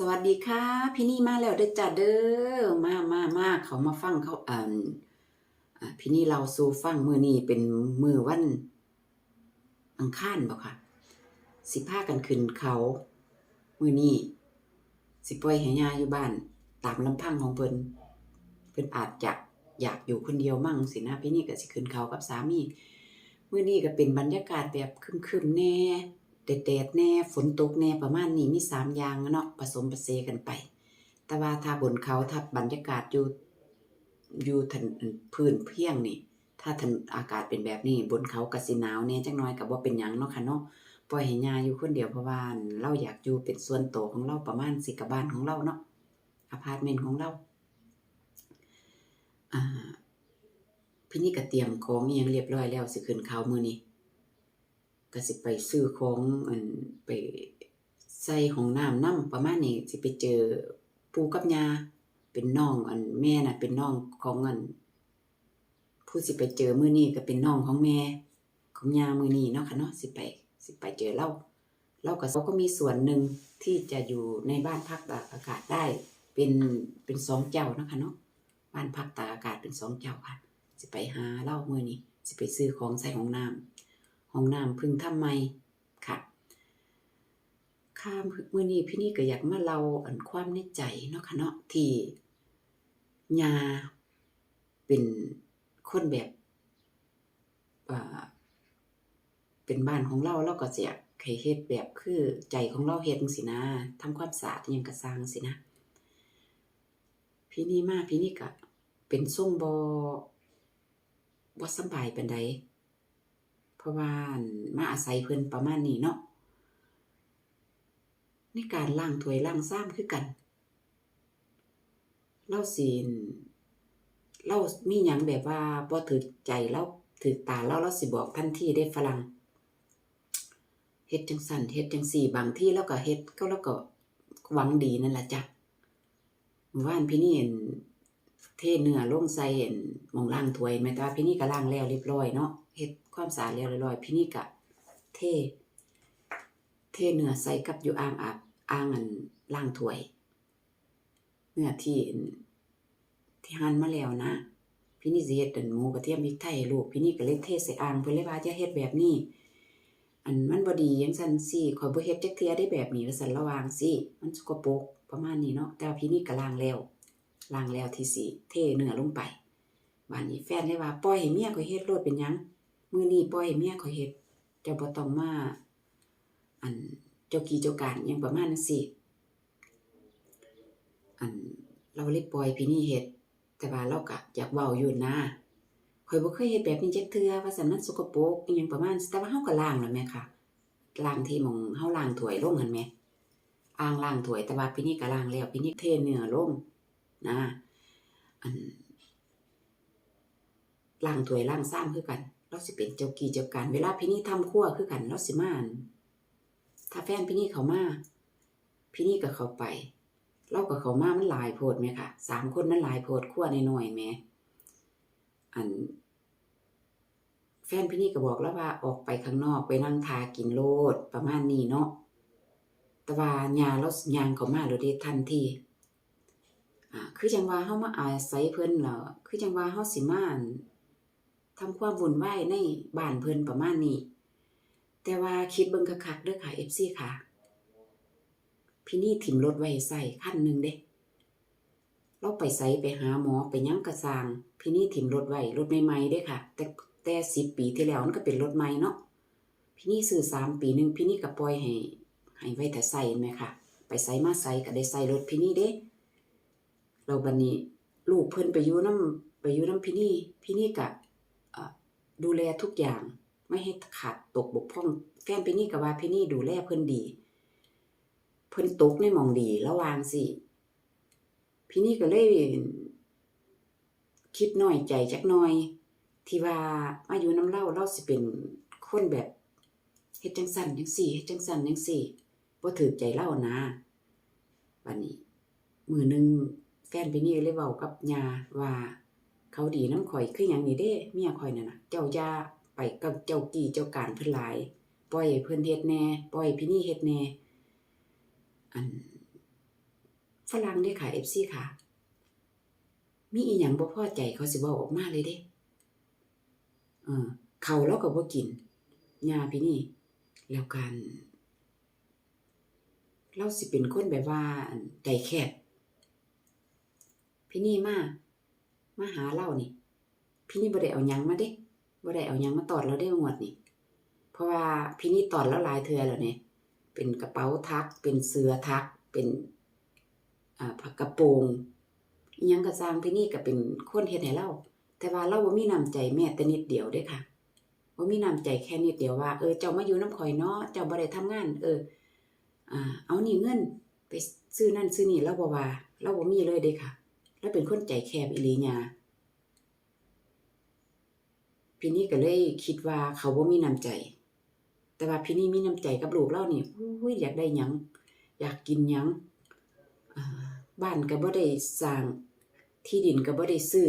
สวัสดีค่ะ พี่นี่มาแล้วเด้อจ้าเด้อมามามาเขามาฟังเขาอ่านอ่าพี่นี่เราสู่ฟังมือนี้เป็นมือวัน อังคารบ่ค่ะ สิพากันขึ้นเขามือนี้สิปล่อยให้ยาอยู่บ้าน ตามลำพังของเพิ่นเพิ่นอาจจะอยากอยู่คนเดียวมั่งสินะพี่นี่ก็สิขึ้นเขากับสามีมือนี้ก็เป็นบรรยากาศแบบคึมๆแน่ แดดแน่ฝนตกแน่ประมาณนี้มีสามอย่างเนาะผสมผสานกันไป แต่ว่าถ้าบนเขาถ้าบรรยากาศอยู่อยู่ทันพื้นเพียงนี่ถ้าทันอากาศเป็นแบบนี้บนเขาก็สิหนาวแน่จักน่อยก็บ่เป็นหยังเนาะค่ะเนาะปล่อยให้ยาอยู่คนเดียวเพราะว่าเราอยากอยู่เป็นส่วนตัวของเราประมาณสิกบ้านของเราเนาะอพาร์ตเมนต์ของเราพี่นี่ก็เตรียมของอยังเรียบร้อยแล้วสิขึ้นเขามือนี้ ก็สิไปซื้อของอันไปใส่ของน้ำน้ำประมาณนี้สิไปเจอปูกับยาเป็นน้องอันแม่น่ะ เป็นน้องของอันผู้สิไปเจอมื้อนี้ก็เป็นน้องของแม่ ของยามื้อนี้เนาะค่ะเนาะสิไป สิไปเจอเราเราก็เขาก็มีส่วนหนึ่งที่จะอยู่ในบ้านพักตากอากาศได้ เป็นเป็นสองเจ้านะคะเนาะบ้านพักตากอากาศเป็นสองเจ้าค่ะ สิไปหาเล่ามื้อนี้สิไปซื้อของใส่ของน้ำ ห้องน้ำพึ่งทำใหม่ค่ะข้ามมื้อนี้พี่นี่ก็อยากมาเล่าอันความในใจเนาะค่ะเนาะที่ยาเป็นคนแบบเป็นบ้านของเราเราก็จะอยากให้เฮ็ดแบบคือใจของเราเฮ็ดจังซี่นะทำความสะอาดยังก็สร้างสินะ พี่นี่มาพี่นี่ก็เป็นทรงบ่บ่สบายปานใด ราะว่ามาอาศัยเพิ่นประมาณนี้เนาะในการล้างถวยล้างซ้ำคือกันเราสิเรามีหยังแบบว่าบ่ถูกใจเราถูกตาเราเราสิบอกทันทีได้ฝรั่งเฮ็ดจังซั่นเฮ็ดจังซี่บางทีเราก็เฮ็ดก็เราก็หวังดีนั่นแหละจ้ะเมื่านพี่นี่เห็นเทเนื้อลงใส่เห็นมองล้างถวยแม่แต่ว่าพี่นี่ก็ล้างแล้วเรียบร้อยเนาะเฮ็ด ความสะอาดเรียบร้อยพี่นี่ก็เท เทเนื้อใส่กับอยู่อ่างอาบอ่างอันล้างถ้วย เนื้อที่ที่หั่นมาแล้วนะ พี่นี่สิเฮ็ดอันหมูกระเทียมพริกไทยลูกพี่นี่ก็เลยเทใส่อ่างเพิ่นเลยว่าอย่าเฮ็ดแบบนี้ อันมันบ่ดีจังซั่นสิข้อยบ่เฮ็ดจักเทื่อได้แบบนี้ว่าซั่นระวังสิมันสกปรกประมาณนี้เนาะแต่ว่าพี่นี่ก็ล้างแล้วล้างแล้วที่สิเทเนื้อลงไปบานนี้แฟนเลยว่าปล่อยให้เมียข่อยเฮ็ดโลดเป็นหยัง มื้อนี้ปล่อยเมียข่อยเฮ็ดเจ้าบ่ต้องมาอันเจ้ากี้เจ้าการหยังประมาณนั้นสิอันเราเลยปล่อยพี่นี่เฮ็ดแต่ว่าเราก็อยากเว้าอยู่นะข่อยบ่เคยเฮ็ดแบบนี้จักเทื่อว่าซั่นมันสกปรกอีหยังประมาณแต่ว่าเฮาก็ล้างแล้วแม่ค่ะล้างที่หม้องเฮาล้างถ้วยลงหั่นแหมอ่างล้างถ้วยแต่ว่าพี่นี่ก็ล้างแล้วพี่นี่เทเนื้อลงนะอันล้างถ้วยล้างซ้ำคือกันเราสิเป็นเจ้ากี้เจ้าการเวลาพี่นี่ทำครัวคือกันเราสิมาอันถ้าแฟนพี่นี่เขามาพี่นี่ก็เขาไปเราก็เขามามันหลายโพดแหมค่ะสามคนมันหลายโพดครัวใน้อยๆแหมอัน แฟนพี่นี่ก็บอกแล้วว่าออกไปข้างนอกไปนั่งทากินโลดประมาณนี้เนาะแต่ว่าญาเรายางเขามาเลยเด้ทันทีอ่าคือจังว่าเฮามาอาศัยเพิ่นเหรอคือจังว่าเฮาสิมาน ทำความวุ่นวายในบ้านเพิ่นประมาณนี้ แต่ว่าคิดเบิ่งคักๆเด้อค่ะ FC ค่ะ พี่นี่ถิ่มรถไว้ใส่คันหนึ่งเด้เราไปไสไปหาหมอไปยั้งกระสาง พี่นี่ถิ่มรถไว้รถใหม่ๆเด้ค่ะ แต่แต่10ปีที่แล้วมันก็เป็นรถใหม่เนาะพี่นี่ซื้อ3ปีหนึ่งพี่นี่ก็ปล่อยให้ให้ไว้แต่ใส่แม่ค่ะ ไปไสมาไสก็ได้ใส่รถพี่นี่เด้แล้วบัดนี้ ลูกเพิ่นไปอยู่นำไปอยู่นำพี่นี่พี่นี่ก็อ่า ดูแลทุกอย่างไม่ให้ขาดตกบกพร่อง แฟนพี่นี่ก็ว่าพี่นี่ดูแลเพิ่อนดี เพิ่อนตกในมองดีระวางสิพี่นี่ก็เลยคิดน้อยใจจักหน่อย ที่ว่ามายู่นำเราเราสิเป็นคนแบบเฮ็ดจังซั่นจังซี่เฮ็ดจังซั่นจังซี่บ่ถูกใจเรานะบัดนี้ มือหนึงแฟนพี่นี่เลยเว้ากับย่าว่า เขาดีน้ำข่อยคือหยังนี่เด้ เมียข่อยนั่นนะเจ้าอย่าไปกับเจ้ากี้เจ้าการเพิ่นหลาย ปล่อยเพิ่นเฮ็ดแหน่ปล่อยพี่นี่เฮ็ดแหน่อันฝรั่งเด้ค่ะ FC ค่ะ มีอีหยังบ่พอใจเขาสิเว้าออกมาเลยเด้เออเขาวเราก็บ่กินยาพี่นี่ แล้วกันเราสิเป็นคนแบบว่าใจแคบพี่นี่มา มาหาเรานี่ พี่นี่บ่ได้เอายังมาเด้บ่ได้เอายังมาตอดเราได้งวดนี่ เพราะว่าพี่นี่ตอดแล้วลายเทื่อแล้วเนี่ยเป็นกระเป๋าทัก เป็นเสื้อทัก เป็นอ่าผักกระโปรงอิหยังก็สร้างพี่นี่ก็เป็นคนเฮ็ดให้เราแต่ว่าเราบ่มีน้ำใจแม้แต่นิดเดียวเด้ค่ะบ่มีน้ำใจแค่นิดเดียวว่าเออเจ้ามาอยู่น้ำข่อยเนาะเจ้าบ่ได้ทำงาน เอออ่าเอานี่เงิน ไปซื้อนั่นซื้อนี่เราบ่ว่าเราบ่มีเลยเด้ค่ะ เราเป็นคนใจแคบอีหลียาพี่นี่ก็เลยคิดว่าเขาบ่มีน้ำใจ แต่ว่าพี่นี่มีน้ำใจกับลูกเรานี่อุ้ยอยากได้ยัง อยากกินยังบ้านก็บ่ได้สร้างที่ดินก็บ่ได้ซื้อ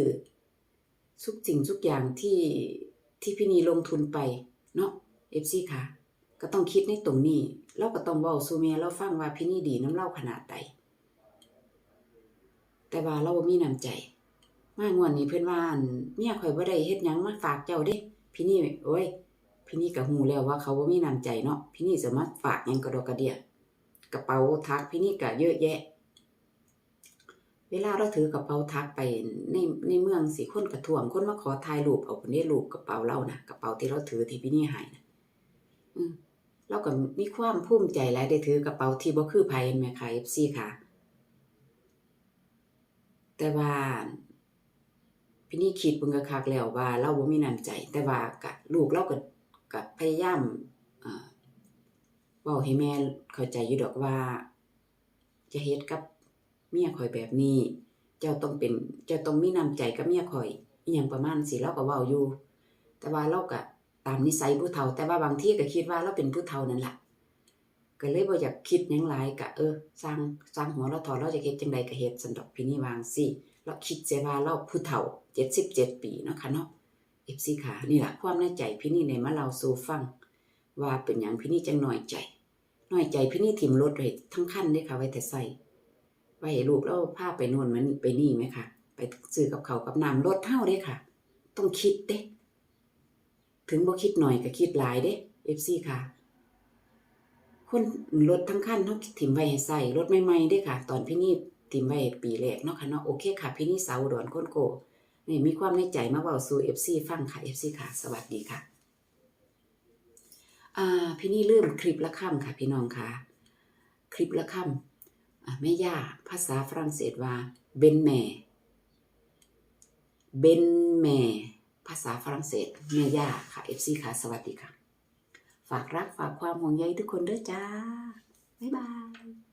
ทุกสิ่งทุกอย่างที่ที่พี่นีลงทุนไปเนาะ FC ค่ะ ก็ต้องคิดในตรงนี้ เราก็ต้องเว้าสู่แม่เราฟังว่าพี่นี่ดีน้ำเล่าขนาดใด แต่ว่าเราบ่มีน้ำใจ มางวดนี้เพิ่อนว่านเมียข่อยบ่ได้เฮ็ดหยังมาฝากเจ้าเด้ พี่นี่โอ้ย พี่นี่ก็ฮู้แล้วว่าเขาบ่มีน้ำใจเนาะพี่นี่สิมารถฝากหยังกระดอกกระเดียกระเป๋าทักพี่นี่ก็เยอะแยะ เวลาเราถือกระเป๋าทักไปในในเมืองสิคนกระท่วงคนมาขอถ่ายรูปเอาคนนี้รูปกระเป๋าเรานะกระเป๋าที่เราถือที่พี่นี่ให้นะอืมเราก็มีความภูมิใจหลายได้ถือกระเป๋าที่บ่คือไผแม่ค่ะ FC ค่ะ แต่ว่าพี่นี่คิดเบิ่งคักแล้วว่าเราบ่มีน้ำใจ แต่ว่าก็ลูกเราก็กพยายามอ่าเว้าให้แม่เข้าใจอยู่ดอกว่า จะเฮ็ดกับเมียข่อยแบบนี้ เจ้าต้องเป็นเจ้าต้องมีน้ำใจกับเมียข่อยอีหยังประมาณสิเราก็เว้าอยู่ แต่ว่าเราก็ตามนิสัยผู้เฒ่า แต่ว่าบางที่ก็คิดว่าเราเป็นผู้เฒ่านั่นแหละ ก็เลยบ่อยากคิดยังหลายก็เออสร้างสร้างหัวเราถอดเราจะเฮ็ดจังใดก็เฮ็ดซั่นดอกพี่นี่วาจั่งซี้เราคิดเสียว่าเราผู้เฒ่า77ปีเนาะค่ะเนาะ FC ค่ะนี่แหละความในใจพี่นี่ได้มาเล่าสู่ฟัง ว่าเป็นหยังพี่นี่จังหน้อยใจหน้อยใจพี่นี่ถิ่มรถไว้ทั้งคันเด้ค่ะไว้แต่ใส่ไว้ลูกเราพาไปน่นมานี่ไปนี่ไหมค่ะ ไปซื้อกับเขากับน้ำรถเฮาเด้ค่ะ ต้องคิดเด้ ถึงบ่คิดหน่อยก็คิดหลายเด้ FC ค่ะ คนรถทั้งคันเฮาถิ่มไว้ให้ใส่รถใหม่ๆด้ค่ะ ตอนพี่นี่ถิ่มไว้ปีแรกเนาะค่ะเนาะโอเคค่ะ พี่นี่สาวดอุดรคนโกนี่มีความในใจมาเว้าสู่ FC ฟังค่ะ FC ค่ะ สวัสดีค่ะอ่าพี่นี่เริ่มคลิปละค่ำค่ะ พี่น้องค่ะ คลิปละค่ำอ่าแม่ย่าภาษาฝรั่งเศสว่าเบนแม่เบนแม่ภาษาฝรั่งเศสแม่ย่าค่ะ FC ค่ะ สวัสดีค่ะ ฝากรักฝากความห่วงใยทุกคนด้วยจ้า บ๊ายบาย